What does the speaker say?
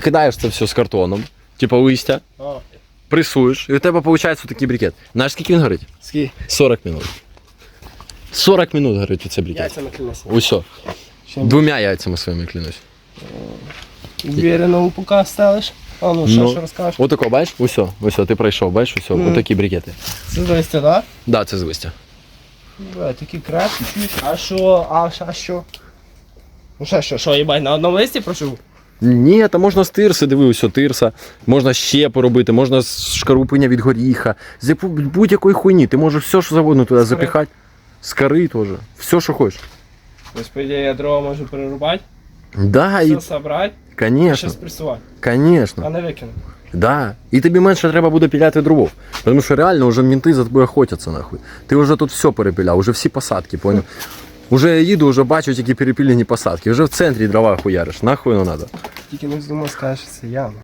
Кидаєш це все з картоном, типу листя, пресуєш, і у тебе виходить такий брикет. Знаєш, скільки він горить? скільки? 40 минут. 40 минут горить оцей брикет. Яйця накинулися. Усьо. Двома яйцями своїми клянусь. Уверенно упака ставиш. А ну, що, Ну. що розкажеш? Отако, бачиш? Усьо, усьо, ти пройшов, бачиш, усьо, Мгм. отакі брикети. Це зайсте, так? Да, це з листя. Да, такі чуєш. А що, а, а що? Ну що, що, що, їбать, на одному листі прожив? Ні, та можна з тирси, диви, усьо тирса, можна ще поробити, можна з шкарупиня від горіха, з будь-якої хуйні. Ти можеш все, що завгодно туди З кори. запихати. З кори теж. Все, що хочеш. Тобто, по ідеї, я дрова можу перерубати, Да, і, собрати, конечно, ще спресувати, конечно. а не викинути. Да. І тобі менше треба буде піляти дробов. Тому що реально вже мінти за тобою охотяться нахуй. Ти вже тут все перепіляв, вже всі посадки, поняв? Уже я їду, вже бачу тільки перепілені посадки. Вже в центрі дрова хуяриш. Нахуй не треба. Тільки не з сказати, що це я.